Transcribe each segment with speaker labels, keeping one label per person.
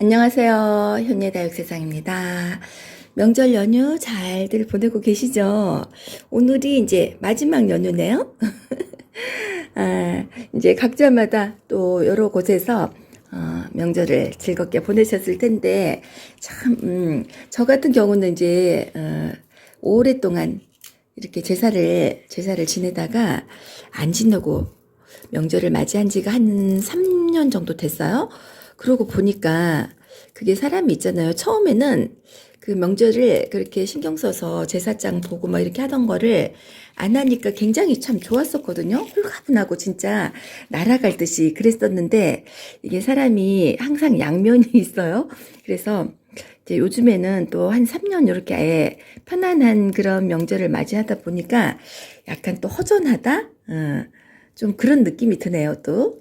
Speaker 1: 안녕하세요. 현예다육세상입니다. 명절 연휴 잘들 보내고 계시죠? 오늘이 이제 마지막 연휴네요. 아, 이제 각자마다 또 여러 곳에서 어, 명절을 즐겁게 보내셨을 텐데, 참, 음, 저 같은 경우는 이제, 어, 오랫동안 이렇게 제사를, 제사를 지내다가 안 지내고 명절을 맞이한 지가 한 3년 정도 됐어요. 그러고 보니까 그게 사람이 있잖아요. 처음에는 그 명절을 그렇게 신경 써서 제사장 보고 막 이렇게 하던 거를 안 하니까 굉장히 참 좋았었거든요. 홀가분하고 진짜 날아갈 듯이 그랬었는데 이게 사람이 항상 양면이 있어요. 그래서 이제 요즘에는 또 한 3년 이렇게 아예 편안한 그런 명절을 맞이하다 보니까 약간 또 허전하다? 어, 좀 그런 느낌이 드네요, 또.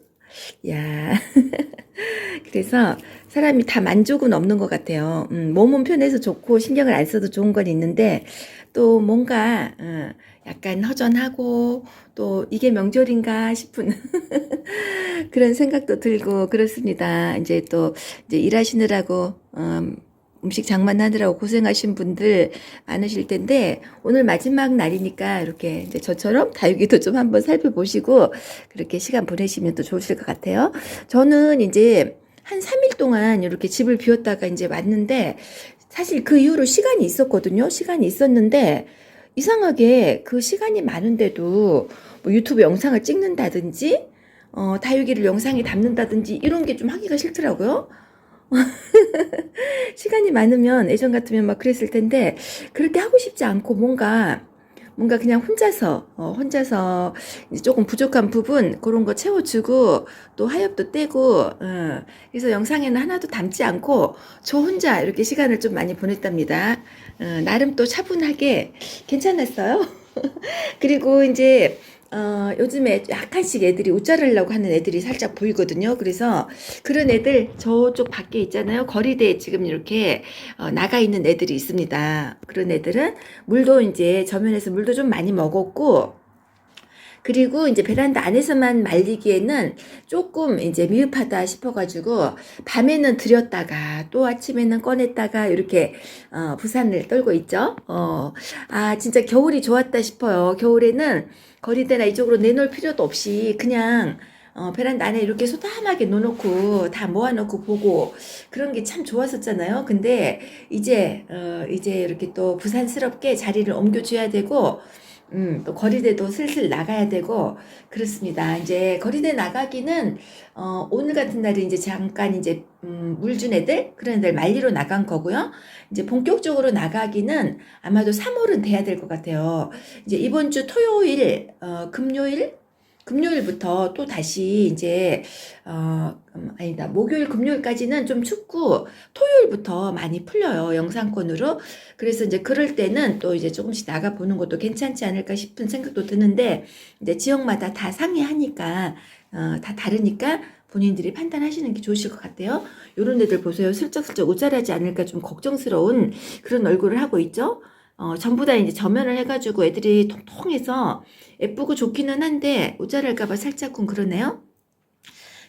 Speaker 1: 야. 그래서 사람이 다 만족은 없는 것 같아요. 음, 몸은 편해서 좋고 신경을 안 써도 좋은 건 있는데 또 뭔가 어, 약간 허전하고 또 이게 명절인가 싶은 그런 생각도 들고 그렇습니다. 이제 또 이제 일하시느라고 음, 음식 장만하느라고 고생하신 분들 많으실 텐데 오늘 마지막 날이니까 이렇게 이제 저처럼 다육이도 좀 한번 살펴보시고 그렇게 시간 보내시면 또 좋으실 것 같아요. 저는 이제 한 3일 동안 이렇게 집을 비웠다가 이제 왔는데 사실 그 이후로 시간이 있었거든요. 시간이 있었는데 이상하게 그 시간이 많은데도 뭐 유튜브 영상을 찍는다든지 어, 다육이를 영상에 담는다든지 이런 게 좀 하기가 싫더라고요. 시간이 많으면 예전 같으면 막 그랬을 텐데 그렇게 하고 싶지 않고 뭔가 뭔가 그냥 혼자서 어, 혼자서 조금 부족한 부분 그런 거 채워주고 또 하엽도 떼고 어, 그래서 영상에는 하나도 담지 않고 저 혼자 이렇게 시간을 좀 많이 보냈답니다. 어, 나름 또 차분하게 괜찮았어요. 그리고 이제 어, 요즘에 약간씩 애들이 옷 자르려고 하는 애들이 살짝 보이거든요. 그래서 그런 애들 저쪽 밖에 있잖아요. 거리대에 지금 이렇게 어, 나가 있는 애들이 있습니다. 그런 애들은 물도 이제 저면에서 물도 좀 많이 먹었고 그리고 이제 베란다 안에서만 말리기에는 조금 이제 미흡하다 싶어가지고 밤에는 들였다가 또 아침에는 꺼냈다가 이렇게 어, 부산을 떨고 있죠. 어, 아 진짜 겨울이 좋았다 싶어요. 겨울에는 거리대나 이쪽으로 내놓을 필요도 없이 그냥 어, 베란다 안에 이렇게 소담하게 놓놓고 다 모아놓고 보고 그런 게 참 좋았었잖아요. 근데 이제 어, 이제 이렇게 또 부산스럽게 자리를 옮겨줘야 되고 음, 또 거리대도 슬슬 나가야 되고 그렇습니다. 이제 거리대 나가기는 어, 오늘 같은 날은 이제 잠깐 이제 음, 물준 애들 그런 애들 말리러 나간 거고요. 이제 본격적으로 나가기는 아마도 3월은 돼야 될 것 같아요. 이제 이번 주 토요일, 어, 금요일 금요일부터 또 다시 이제 어 음, 아니다 목요일 금요일까지는 좀 춥고 토요일부터 많이 풀려요 영상권으로 그래서 이제 그럴 때는 또 이제 조금씩 나가 보는 것도 괜찮지 않을까 싶은 생각도 드는데 이제 지역마다 다 상이하니까 어, 다 다르니까 본인들이 판단하시는 게 좋으실 것 같아요. 요런 애들 보세요. 슬쩍슬쩍 옷자라지 않을까 좀 걱정스러운 그런 얼굴을 하고 있죠. 어, 전부 다 이제 저면을 해가지고 애들이 통통해서 예쁘고 좋기는 한데 옷자랄까봐 살짝쿵 그러네요.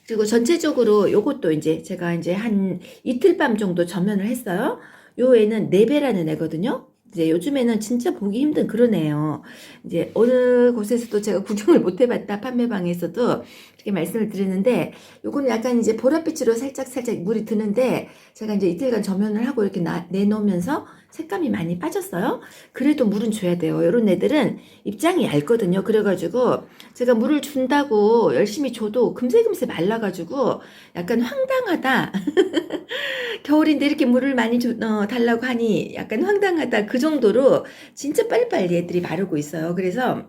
Speaker 1: 그리고 전체적으로 요것도 이제 제가 이제 한 이틀 밤 정도 저면을 했어요. 요 애는 네배라는 애거든요. 이제 요즘에는 진짜 보기 힘든 그런 애예요. 이제 어느 곳에서도 제가 구경을 못 해봤다 판매방에서도 이렇게 말씀을 드리는데 요거는 약간 이제 보랏빛으로 살짝 살짝 물이 드는데 제가 이제 이틀간 저면을 하고 이렇게 나, 내놓으면서 색감이 많이 빠졌어요. 그래도 물은 줘야 돼요. 이런 애들은 입장이 얇거든요. 그래가지고 제가 물을 준다고 열심히 줘도 금세금세 말라가지고 약간 황당하다. 겨울인데 이렇게 물을 많이 줘, 어, 달라고 하니 약간 황당하다. 그 정도로 진짜 빨리빨리 애들이 마르고 있어요. 그래서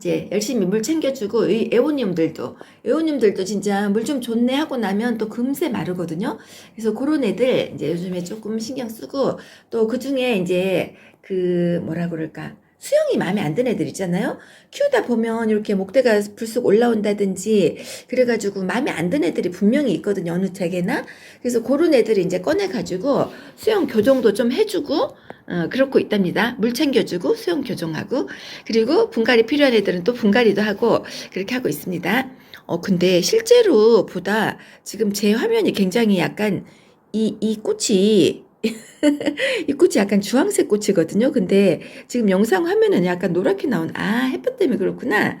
Speaker 1: 이제 열심히 물 챙겨주고 이 애호님들도 애호님들도 진짜 물 좀 좋네 하고 나면 또 금세 마르거든요. 그래서 그런 애들 이제 요즘에 조금 신경 쓰고 또 그 중에 이제 그 뭐라 그럴까 수영이 마음에 안 드는 애들 있잖아요. 키우다 보면 이렇게 목대가 불쑥 올라온다든지 그래가지고 마음에 안 드는 애들이 분명히 있거든요. 어느 책에나. 그래서 그런 애들을 이제 꺼내가지고 수영 교정도 좀 해주고 어, 그렇고 있답니다. 물 챙겨주고 수영 교정하고 그리고 분갈이 필요한 애들은 또 분갈이도 하고 그렇게 하고 있습니다. 어 근데 실제로 보다 지금 제 화면이 굉장히 약간 이, 이 꽃이, 이 꽃이 약간 주황색 꽃이거든요. 근데 지금 영상 화면은 약간 노랗게 나온, 아, 햇볕 때문에 그렇구나.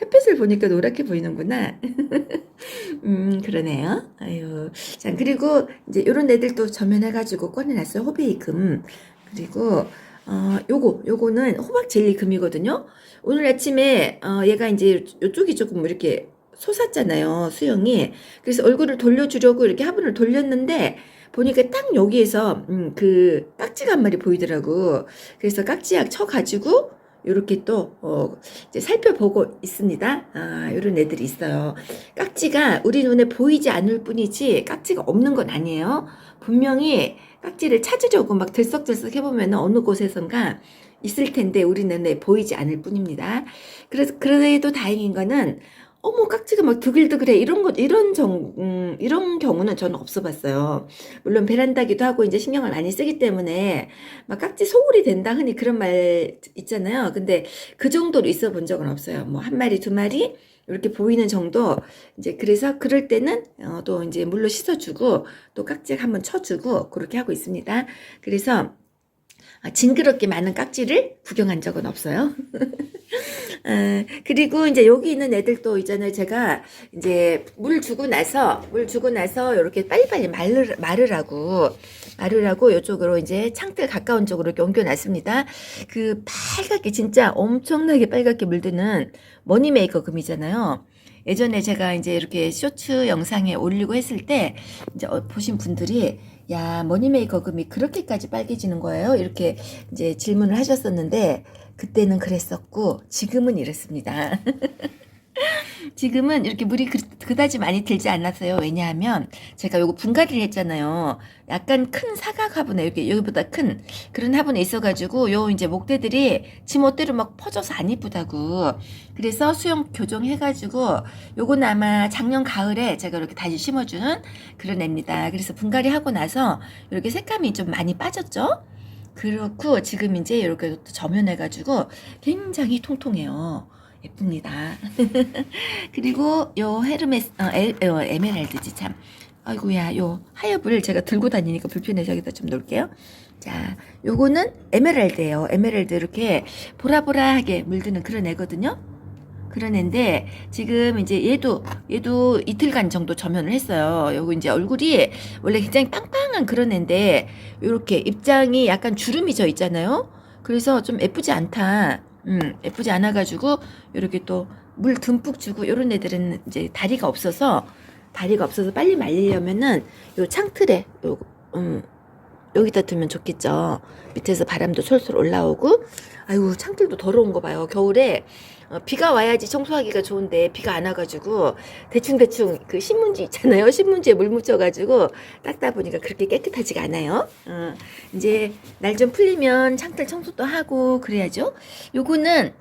Speaker 1: 햇빛을 보니까 노랗게 보이는구나. 음, 그러네요. 아유. 자, 그리고 이제 요런 애들도 저면해가지고 꺼내놨어요. 호베이 금. 그리고, 어, 요거, 요거는 호박 젤리 금이거든요. 오늘 아침에, 어, 얘가 이제 요쪽이 조금 이렇게 솟았잖아요. 수영이. 그래서 얼굴을 돌려주려고 이렇게 화분을 돌렸는데, 보니까 딱 여기에서, 음, 그, 깍지가 한 마리 보이더라고. 그래서 깍지약 쳐가지고, 요렇게 또, 어, 이제 살펴보고 있습니다. 아, 요런 애들이 있어요. 깍지가 우리 눈에 보이지 않을 뿐이지, 깍지가 없는 건 아니에요. 분명히 깍지를 찾으려고 막 들썩들썩 해보면 어느 곳에선가 있을 텐데, 우리 눈에 보이지 않을 뿐입니다. 그래서, 그래도 다행인 거는, 어머, 깍지가 막 드글드글해. 이런 것, 이런 정, 음, 이런 경우는 저는 없어봤어요. 물론 베란다기도 하고 이제 신경을 많이 쓰기 때문에 막 깍지 소굴이 된다 흔히 그런 말 있잖아요. 근데 그 정도로 있어 본 적은 없어요. 뭐 한 마리, 두 마리 이렇게 보이는 정도. 이제 그래서 그럴 때는 어, 또 이제 물로 씻어주고 또 깍지 한번 쳐주고 그렇게 하고 있습니다. 그래서 아, 징그럽게 많은 깍지를 구경한 적은 없어요. 아, 그리고 이제 여기 있는 애들도 있잖아요. 제가 이제 물 주고 나서, 물 주고 나서 이렇게 빨리빨리 마르, 마르라고, 마르라고 이쪽으로 이제 창틀 가까운 쪽으로 이렇게 옮겨놨습니다. 그 빨갛게, 진짜 엄청나게 빨갛게 물드는 머니메이커 금이잖아요. 예전에 제가 이제 이렇게 쇼츠 영상에 올리고 했을 때, 이제 어, 보신 분들이, 야, 머니메이커 금이 그렇게까지 빨개지는 거예요? 이렇게 이제 질문을 하셨었는데, 그때는 그랬었고, 지금은 이렇습니다. 지금은 이렇게 물이 그, 그다지 많이 들지 않았어요. 왜냐하면 제가 요거 분갈이를 했잖아요. 약간 큰 사각 화분에 이렇게 여기보다 큰 그런 화분에 있어가지고 요 이제 목대들이 지멋대로 막 퍼져서 안 이쁘다고. 그래서 수영 교정해가지고 요건 아마 작년 가을에 제가 이렇게 다시 심어준 그런 애입니다. 그래서 분갈이 하고 나서 이렇게 색감이 좀 많이 빠졌죠. 그렇고 지금 이제 이렇게 또 점연해가지고 굉장히 통통해요. 예쁩니다. 그리고 요 헤르메스 어, 에, 어, 에메랄드지 참. 아이고야 요 하엽을 제가 들고 다니니까 불편해서 여기다 좀 놓을게요. 자, 요거는 에메랄드예요. 에메랄드 이렇게 보라보라하게 물드는 그런 애거든요. 그런 애인데 지금 이제 얘도 얘도 이틀간 정도 점연을 했어요. 요거 이제 얼굴이 원래 굉장히 빵빵한 그런 애인데 요렇게 입장이 약간 주름이 져 있잖아요. 그래서 좀 예쁘지 않다. 음, 예쁘지 않아가지고 이렇게 또 물 듬뿍 주고 요런 애들은 이제 다리가 없어서 다리가 없어서 빨리 말리려면은 요 창틀에 요 음, 여기다 두면 좋겠죠. 밑에서 바람도 솔솔 올라오고 아이고 창틀도 더러운 거 봐요. 겨울에 어, 비가 와야지 청소하기가 좋은데 비가 안 와가지고 대충 대충 그 신문지 있잖아요. 신문지에 물 묻혀가지고 닦다 보니까 그렇게 깨끗하지가 않아요. 어, 이제 날 좀 풀리면 창틀 청소도 하고 그래야죠. 요거는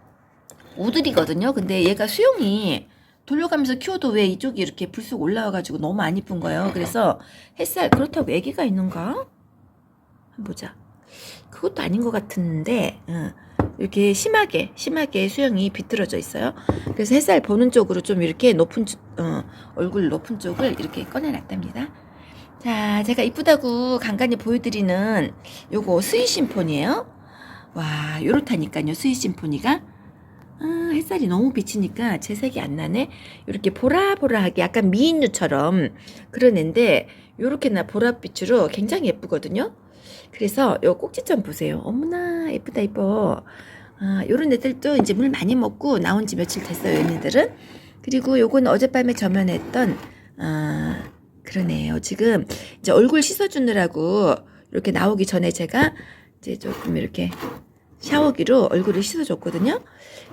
Speaker 1: 오들이거든요. 근데 얘가 수영이 돌려가면서 키워도 왜 이쪽이 이렇게 불쑥 올라와가지고 너무 안 이쁜 거예요. 그래서 햇살 그렇다고 애기가 있는가? 보자. 그것도 아닌 것 같은데 어, 이렇게 심하게 심하게 수영이 비틀어져 있어요. 그래서 햇살 보는 쪽으로 좀 이렇게 높은 쪽- 어, 얼굴 높은 쪽을 이렇게 꺼내놨답니다. 자, 제가 이쁘다고 간간히 보여드리는 요거 스위 심포니예요. 와, 요렇다니까요. 스위 심포니가. 아, 햇살이 너무 비치니까 제 색이 안 나네. 이렇게 보라보라하게 약간 미인류처럼 그런 애인데 요렇게나 보랏빛으로 굉장히 예쁘거든요. 그래서 요 꼭지 좀 보세요. 어머나 예쁘다 예뻐. 아, 요런 애들도 이제 물 많이 먹고 나온 지 며칠 됐어요. 얘네들은. 그리고 요건 어젯밤에 점연했던 아, 그러네요. 지금 이제 얼굴 씻어주느라고 이렇게 나오기 전에 제가 이제 조금 이렇게 샤워기로 얼굴을 씻어줬거든요.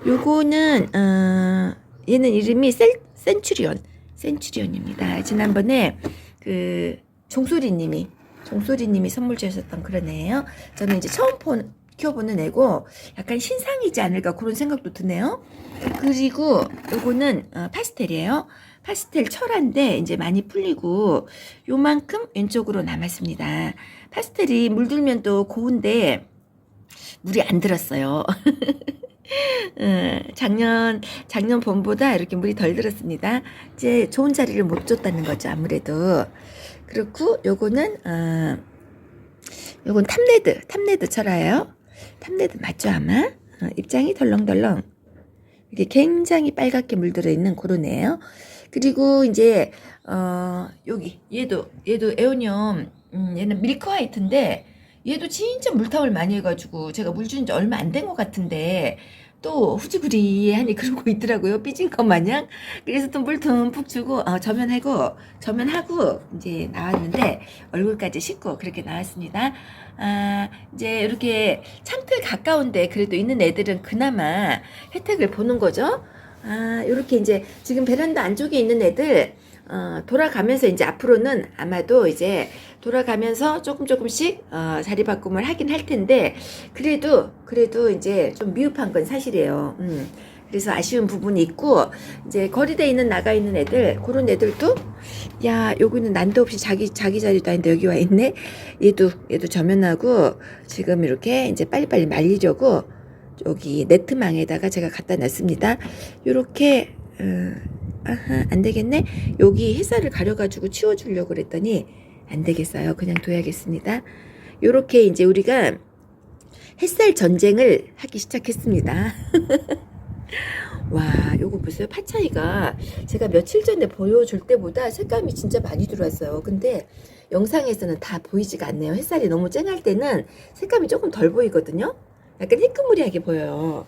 Speaker 1: 요거는 어, 얘는 이름이 셀, 센츄리온, 센츄리온입니다. 지난번에 그 종소리님이 종소리님이 선물 주셨던 그런 애예요. 저는 이제 처음 본, 키워보는 애고 약간 신상이지 않을까 그런 생각도 드네요. 그리고 요거는 어, 파스텔이에요. 파스텔 철화인데 이제 많이 풀리고 요만큼 왼쪽으로 남았습니다. 파스텔이 물들면 또 고운데 물이 안 들었어요. 어, 작년 작년 봄보다 이렇게 물이 덜 들었습니다. 이제 좋은 자리를 못 줬다는 거죠 아무래도 그렇고 요거는 어, 요건 탑레드 탑레드 철화예요. 탑레드 맞죠 아마? 어, 입장이 덜렁덜렁. 이게 굉장히 빨갛게 물들어 있는 애예요. 그리고 이제 어 여기 얘도 얘도 에오니엄 음, 얘는 밀크 화이트인데 얘도 진짜 물타올 많이 해가지고 제가 물준지 얼마 안 된 것 같은데 또 후지구리하니 그러고 있더라고요 삐진 것 마냥. 그래서 또 물 듬뿍 주고 어, 저면하고 저면하고 이제 나왔는데 얼굴까지 씻고 그렇게 나왔습니다 아 이제 이렇게 창틀 가까운데 그래도 있는 애들은 그나마 혜택을 보는 거죠 아 이렇게 이제 지금 베란다 안쪽에 있는 애들 어, 돌아가면서 이제 앞으로는 아마도 이제 돌아가면서 조금 조금씩 어, 자리 바꿈을 하긴 할 텐데 그래도 그래도 이제 좀 미흡한 건 사실이에요. 음. 그래서 아쉬운 부분이 있고 이제 거리대 있는 나가 있는 애들 그런 애들도 야 요거는 난도 없이 자기 자기 자리도 아닌데 여기 와 있네. 얘도 얘도 저면하고 지금 이렇게 이제 빨리빨리 말리려고 여기 네트망에다가 제가 갖다 놨습니다. 요렇게 어, 아하 안 되겠네. 여기 햇살을 가려가지고 치워주려고 그랬더니 안 되겠어요. 그냥 둬야겠습니다. 요렇게 이제 우리가 햇살 전쟁을 하기 시작했습니다. 와, 요거 보세요. 파 차이가 제가 며칠 전에 보여줄 때보다 색감이 진짜 많이 들어왔어요. 근데 영상에서는 다 보이지가 않네요. 햇살이 너무 쨍할 때는 색감이 조금 덜 보이거든요. 약간 희끄무리하게 보여요.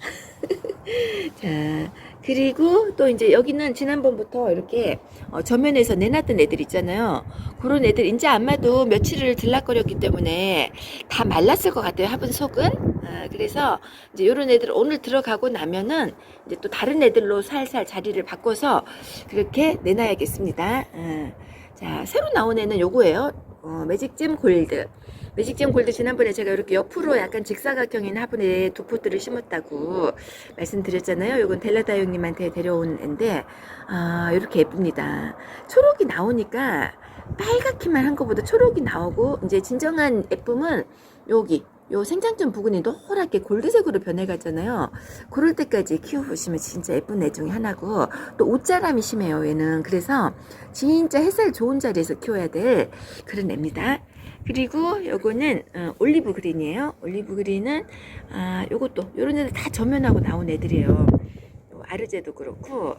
Speaker 1: 자, 그리고 또 이제 여기는 지난번부터 이렇게 어, 저면에서 내놨던 애들 있잖아요. 그런 애들 이제 아마도 며칠을 들락거렸기 때문에 다 말랐을 것 같아요. 화분 속은. 아, 그래서 이제 이런 애들 오늘 들어가고 나면은 이제 또 다른 애들로 살살 자리를 바꿔서 그렇게 내놔야겠습니다. 아, 자, 새로 나온 애는 요거예요. 어, 매직잼 골드. 매직잼 골드 지난번에 제가 이렇게 옆으로 약간 직사각형인 화분에 두 포트를 심었다고 말씀드렸잖아요. 요건 델라다 형님한테 데려온 앤데 아 이렇게 예쁩니다. 초록이 나오니까 빨갛기만 한 것보다 초록이 나오고 이제 진정한 예쁨은 여기 요 생장점 부분이 노랗게 골드색으로 변해가잖아요. 그럴 때까지 키워보시면 진짜 예쁜 애 중에 하나고 또 옷자람이 심해요 얘는 그래서 진짜 햇살 좋은 자리에서 키워야 될 그런 애입니다. 그리고 요거는 어, 올리브 그린이에요. 올리브 그린은 아 요것도 요런 애들 다 전면하고 나온 애들이에요. 요 아르제도 그렇고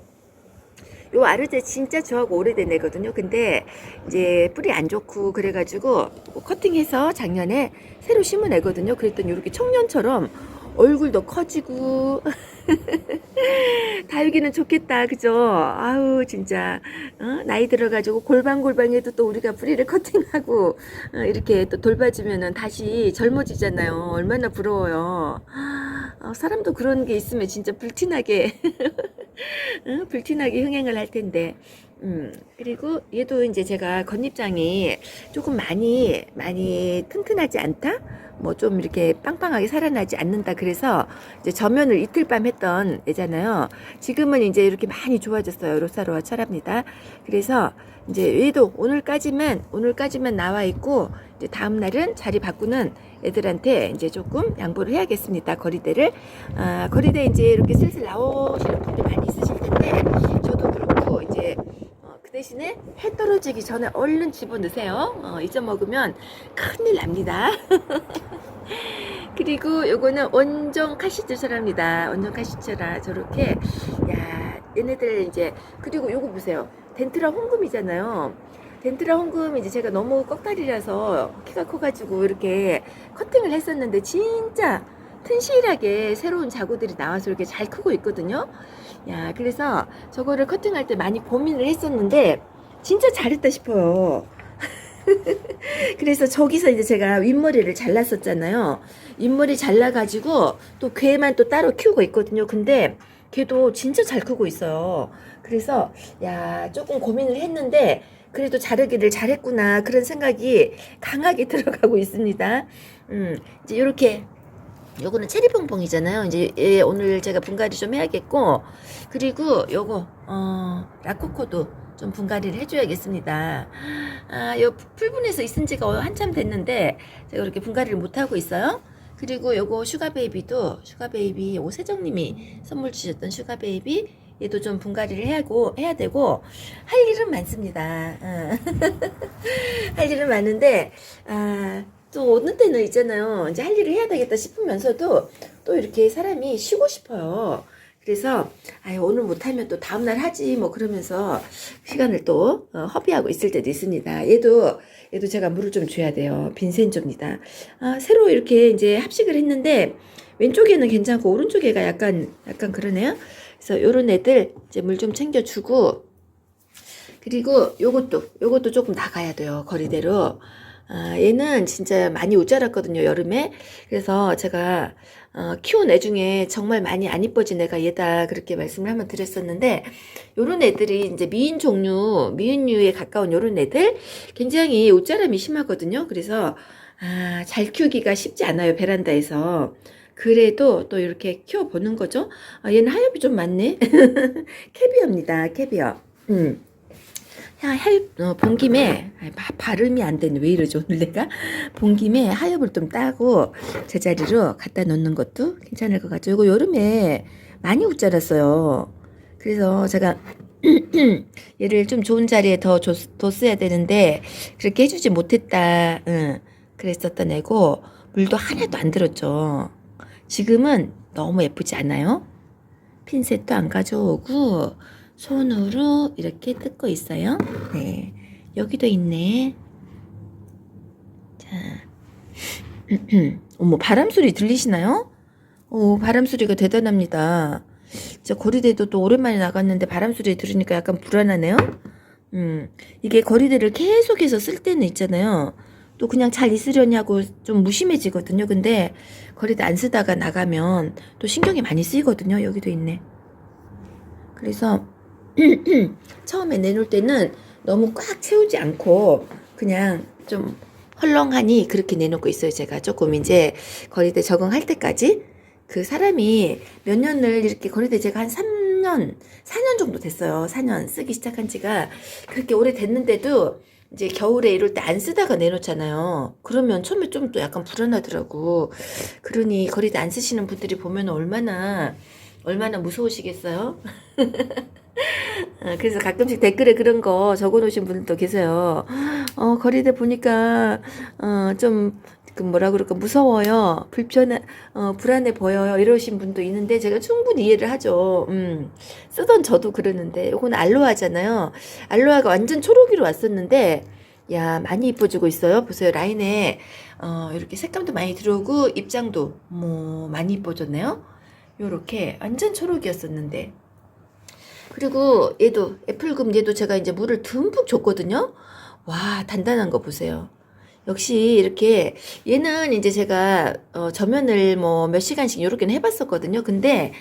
Speaker 1: 요 아르제 진짜 저하고 오래된 애거든요. 근데 이제 뿌리 안 좋고 그래가지고 뭐 커팅해서 작년에 새로 심은 애거든요. 그랬더니 이렇게 청년처럼 얼굴도 커지고 다육이는 좋겠다. 그죠? 아우 진짜. 어? 나이 들어가지고 골방골방에도 또 우리가 뿌리를 커팅하고 어, 이렇게 또 돌봐주면은 다시 젊어지잖아요. 얼마나 부러워요. 어, 사람도 그런 게 있으면 진짜 불티나게 어? 불티나게 흥행을 할 텐데 음, 그리고 얘도 이제 제가 겉잎장이 조금 많이, 많이 튼튼하지 않다? 뭐 좀 이렇게 빵빵하게 살아나지 않는다. 그래서 이제 저면을 이틀 밤 했던 애잖아요. 지금은 이제 이렇게 많이 좋아졌어요. 로사로와 철합니다. 그래서 이제 얘도 오늘까지만, 오늘까지만 나와 있고, 이제 다음날은 자리 바꾸는 애들한테 이제 조금 양보를 해야겠습니다. 거리대를. 아, 거리대 이제 이렇게 슬슬 나오시는 분들 많이 있으실 텐데, 저도 그렇고, 이제 대신에 해 떨어지기 전에 얼른 집어넣으세요. 어, 잊어먹으면 큰일 납니다. 그리고 요거는 원종 카시추철합니다. 원종 카시추라 저렇게 야 얘네들 이제 그리고 요거 보세요. 덴트라 홍금이잖아요. 덴트라 홍금 이제 제가 너무 꺽다리라서 키가 커가지고 이렇게 커팅을 했었는데 진짜 튼실하게 새로운 자구들이 나와서 이렇게 잘 크고 있거든요. 야, 그래서 저거를 커팅할 때 많이 고민을 했었는데 진짜 잘했다 싶어요. 그래서 저기서 이제 제가 윗머리를 잘랐었잖아요. 윗머리 잘라가지고 또 괴만 또 따로 키우고 있거든요. 근데 걔도 진짜 잘 크고 있어요. 그래서 야 조금 고민을 했는데 그래도 자르기를 잘했구나 그런 생각이 강하게 들어가고 있습니다. 음 이제 이렇게 요거는 체리 퐁퐁이잖아요. 이제 얘 오늘 제가 분갈이 좀 해야겠고 그리고 요거 어 라코코도 좀 분갈이를 해줘야겠습니다. 아, 요 풀분에서 있은 지가 한참 됐는데 제가 그렇게 분갈이를 못 하고 있어요. 그리고 요거 슈가베이비도 슈가베이비 오세정님이 선물 주셨던 슈가베이비 얘도 좀 분갈이를 해야 하고 해야 되고 할 일은 많습니다. 어. 할 일은 많은데 아, 또 어느 때는 있잖아요. 이제 할 일을 해야 되겠다 싶으면서도 또 이렇게 사람이 쉬고 싶어요. 그래서 아유 오늘 못하면 또 다음날 하지 뭐 그러면서 시간을 또 어, 허비하고 있을 때도 있습니다. 얘도 얘도 제가 물을 좀 줘야 돼요. 빈센조입니다. 아, 새로 이렇게 이제 합식을 했는데 왼쪽에는 괜찮고 오른쪽 에가 약간 약간 그러네요. 그래서 요런 애들 이제 물 좀 챙겨주고 그리고 요것도 요것도 조금 나가야 돼요. 거리대로. 아, 얘는 진짜 많이 우짜랐거든요, 여름에. 그래서 제가 어, 키운 애 중에 정말 많이 안 이뻐진 애가 얘다 그렇게 말씀을 한번 드렸었는데 요런 애들이 이제 미인 종류, 미인류에 가까운 요런 애들 굉장히 옷자람이 심하거든요. 그래서 아, 잘 키우기가 쉽지 않아요, 베란다에서. 그래도 또 이렇게 키워보는 거죠. 아, 얘는 하엽이 좀 많네. 캐비어입니다, 캐비어. 음. 야, 할, 어, 본 김에, 아, 바- 발음이 안 되네. 왜 이러죠, 오늘 내가? 본 김에 하엽을 좀 따고 제자리로 갖다 놓는 것도 괜찮을 것 같죠. 이거 여름에 많이 웃자랐어요. 그래서 제가 얘를 좀 좋은 자리에 더 줬, 뒀어야 되는데, 그렇게 해주지 못했다. 응. 그랬었던 애고, 물도 하나도 안 들었죠. 지금은 너무 예쁘지 않아요? 핀셋도 안 가져오고, 손으로 이렇게 뜯고 있어요. 네. 여기도 있네. 자. 어머, 바람 소리 들리시나요? 오, 바람 소리가 대단합니다. 저 거리대도 또 오랜만에 나갔는데 바람 소리 들으니까 약간 불안하네요. 음, 이게 거리대를 계속해서 쓸 때는 있잖아요. 또 그냥 잘 있으려냐고 좀 무심해지거든요. 근데 거리대 안 쓰다가 나가면 또 신경이 많이 쓰이거든요. 여기도 있네. 그래서 처음에 내놓을 때는 너무 꽉 채우지 않고 그냥 좀 헐렁하니 그렇게 내놓고 있어요. 제가 조금 이제 거리대 적응할 때까지 그 사람이 몇 년을 이렇게 거리대 제가 한 3년, 4년 정도 됐어요. 4년 쓰기 시작한 지가 그렇게 오래 됐는데도 이제 겨울에 이럴 때 안 쓰다가 내놓잖아요. 그러면 처음에 좀 또 약간 불안하더라고. 그러니 거리대 안 쓰시는 분들이 보면 얼마나 얼마나 무서우시겠어요? 어, 그래서 가끔씩 댓글에 그런 거 적어 놓으신 분들도 계세요. 어, 거리대 보니까, 어, 좀, 그 뭐라 그럴까, 무서워요. 불편해, 어, 불안해 보여요. 이러신 분도 있는데 제가 충분히 이해를 하죠. 음, 쓰던 저도 그러는데, 요거는 알로하잖아요. 알로하가 완전 초록이로 왔었는데, 야, 많이 이뻐지고 있어요. 보세요. 라인에, 어, 이렇게 색감도 많이 들어오고, 입장도, 뭐, 많이 이뻐졌네요. 요렇게, 완전 초록이었었는데, 그리고 얘도 애플금 얘도 제가 이제 물을 듬뿍 줬거든요. 와 단단한 거 보세요. 역시 이렇게 얘는 이제 제가 어, 저면을 뭐 몇 시간씩 요렇게는 해봤었거든요. 근데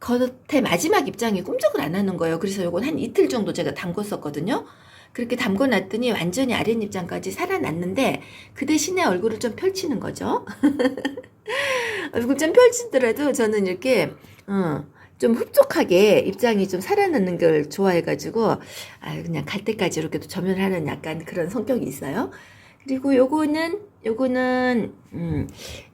Speaker 1: 겉에 마지막 입장이 꿈쩍을 안 하는 거예요. 그래서 요건 한 이틀 정도 제가 담궜었거든요. 그렇게 담궈놨더니 완전히 아랫입장까지 살아났는데 그 대신에 얼굴을 좀 펼치는 거죠. 얼굴 좀 펼치더라도 저는 이렇게 어, 좀 흡족하게 입장이 좀 살아나는 걸 좋아해가지고 아 그냥 갈 때까지 이렇게 또 점연하는 약간 그런 성격이 있어요. 그리고 요거는 요거는 음,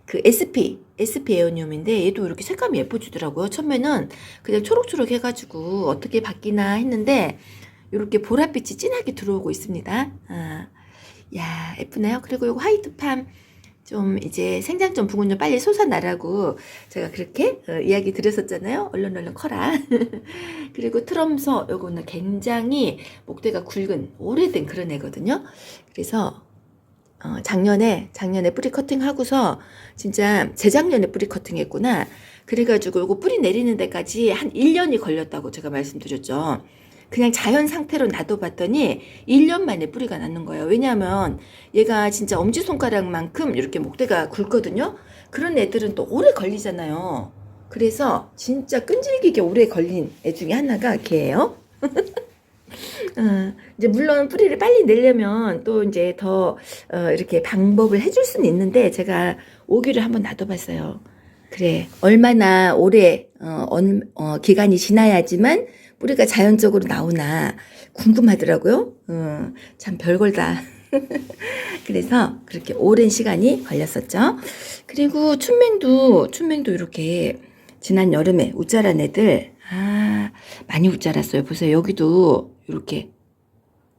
Speaker 1: 그 SP SP 에어늄인데 얘도 이렇게 색감이 예뻐지더라고요. 처음에는 그냥 초록초록 해가지고 어떻게 바뀌나 했는데 이렇게 보랏빛이 진하게 들어오고 있습니다. 아, 야 예쁘네요. 그리고 요거 화이트팜 좀 이제 생장점 부근 좀 빨리 솟아나라고 제가 그렇게 어, 이야기 드렸었잖아요. 얼른 얼른 커라. 그리고 트럼서 요거는 굉장히 목대가 굵은 오래된 그런 애거든요. 그래서 어, 작년에 작년에 뿌리 커팅하고서 진짜 재작년에 뿌리 커팅했구나. 그래가지고 요거 뿌리 내리는 데까지 한 1년이 걸렸다고 제가 말씀드렸죠. 그냥 자연 상태로 놔둬봤더니 1년 만에 뿌리가 났는 거예요. 왜냐하면 얘가 진짜 엄지손가락만큼 이렇게 목대가 굵거든요. 그런 애들은 또 오래 걸리잖아요. 그래서 진짜 끈질기게 오래 걸린 애 중에 하나가 걔예요. 어, 이제 물론 뿌리를 빨리 내려면 또 이제 더 어, 이렇게 방법을 해줄 수는 있는데 제가 오기를 한번 놔둬봤어요. 그래 얼마나 오래 어, 얼- 어, 기간이 지나야지만 뿌리가 자연적으로 나오나 궁금하더라고요. 어, 참 별걸 다 그래서 그렇게 오랜 시간이 걸렸었죠. 그리고 춘맹도 춘맹도 이렇게 지난 여름에 웃자란 애들 아 많이 웃자랐어요. 보세요. 여기도 이렇게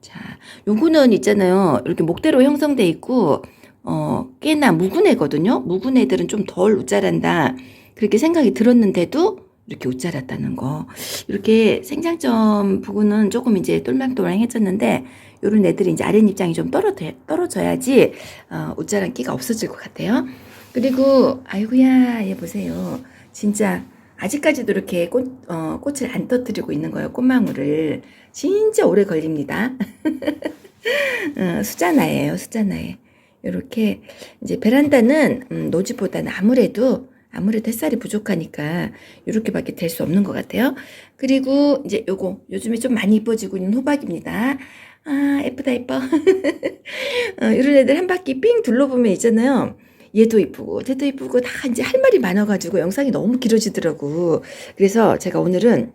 Speaker 1: 자 요거는 있잖아요. 이렇게 목대로 형성돼 있고 어 꽤나 묵은 애거든요. 묵은 애들은 좀 덜 웃자란다 그렇게 생각이 들었는데도 이렇게 웃자랐다는 거. 이렇게 생장점 부분은 조금 이제 똘망똘망해졌는데 요런 애들이 이제 아랫 입장이 좀 떨어져, 떨어져야지 어, 웃자란 끼가 없어질 것 같아요. 그리고 아이고야 얘 보세요. 진짜 아직까지도 이렇게 꽃, 어, 꽃을 안 터뜨리고 있는 거예요. 꽃망울을. 진짜 오래 걸립니다. 어, 수자나예요. 수자나에. 이렇게 이제 베란다는 음, 노지보다는 아무래도 아무래도 햇살이 부족하니까 이렇게밖에 될 수 없는 것 같아요. 그리고 이제 요거 요즘에 좀 많이 이뻐지고 있는 호박입니다. 아 예쁘다 예뻐. 어, 이런 애들 한 바퀴 삥 둘러보면 있잖아요. 얘도 이쁘고 쟤도 이쁘고 다 이제 할 말이 많아가지고 영상이 너무 길어지더라고. 그래서 제가 오늘은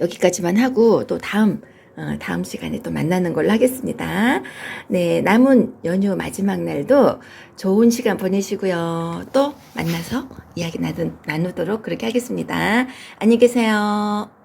Speaker 1: 여기까지만 하고 또 다음 어, 다음 시간에 또 만나는 걸로 하겠습니다. 네, 남은 연휴 마지막 날도 좋은 시간 보내시고요. 또 만나서 이야기 나누, 나누도록 그렇게 하겠습니다. 안녕히 계세요.